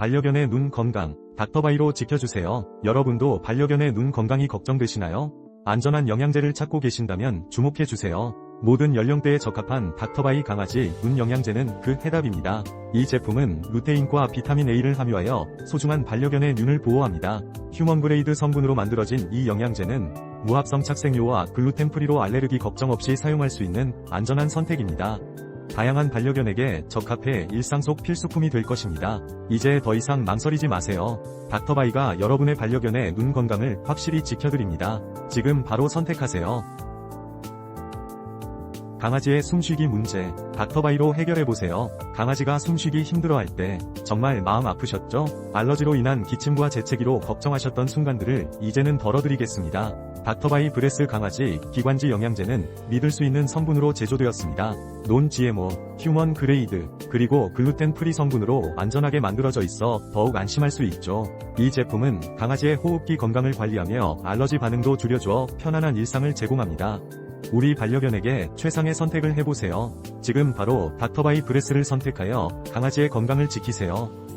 반려견의 눈 건강, 닥터바이로 지켜주세요. 여러분도 반려견의 눈 건강이 걱정되시나요? 안전한 영양제를 찾고 계신다면 주목해주세요. 모든 연령대에 적합한 닥터바이 강아지 눈 영양제는 그 해답입니다. 이 제품은 루테인과 비타민 A를 함유하여 소중한 반려견의 눈을 보호합니다. 휴먼 그레이드 성분으로 만들어진 이 영양제는 무합성 착색료와 글루텐 프리로 알레르기 걱정 없이 사용할 수 있는 안전한 선택입니다. 다양한 반려견에게 적합해 일상 속 필수품이 될 것입니다. 이제 더 이상 망설이지 마세요. 닥터바이가 여러분의 반려견의 눈 건강을 확실히 지켜드립니다. 지금 바로 선택하세요. 강아지의 숨쉬기 문제, 닥터바이로 해결해보세요. 강아지가 숨쉬기 힘들어할 때 정말 마음 아프셨죠? 알러지로 인한 기침과 재채기로 걱정하셨던 순간들을 이제는 덜어드리겠습니다. 닥터바이 브레스 강아지 기관지 영양제는 믿을 수 있는 성분으로 제조되었습니다. 논 GMO, 휴먼 그레이드, 그리고 글루텐 프리 성분으로 안전하게 만들어져 있어 더욱 안심할 수 있죠. 이 제품은 강아지의 호흡기 건강을 관리하며 알러지 반응도 줄여주어 편안한 일상을 제공합니다. 우리 반려견에게 최상의 선택을 해보세요. 지금 바로 닥터바이 브레스를 선택하여 강아지의 건강을 지키세요.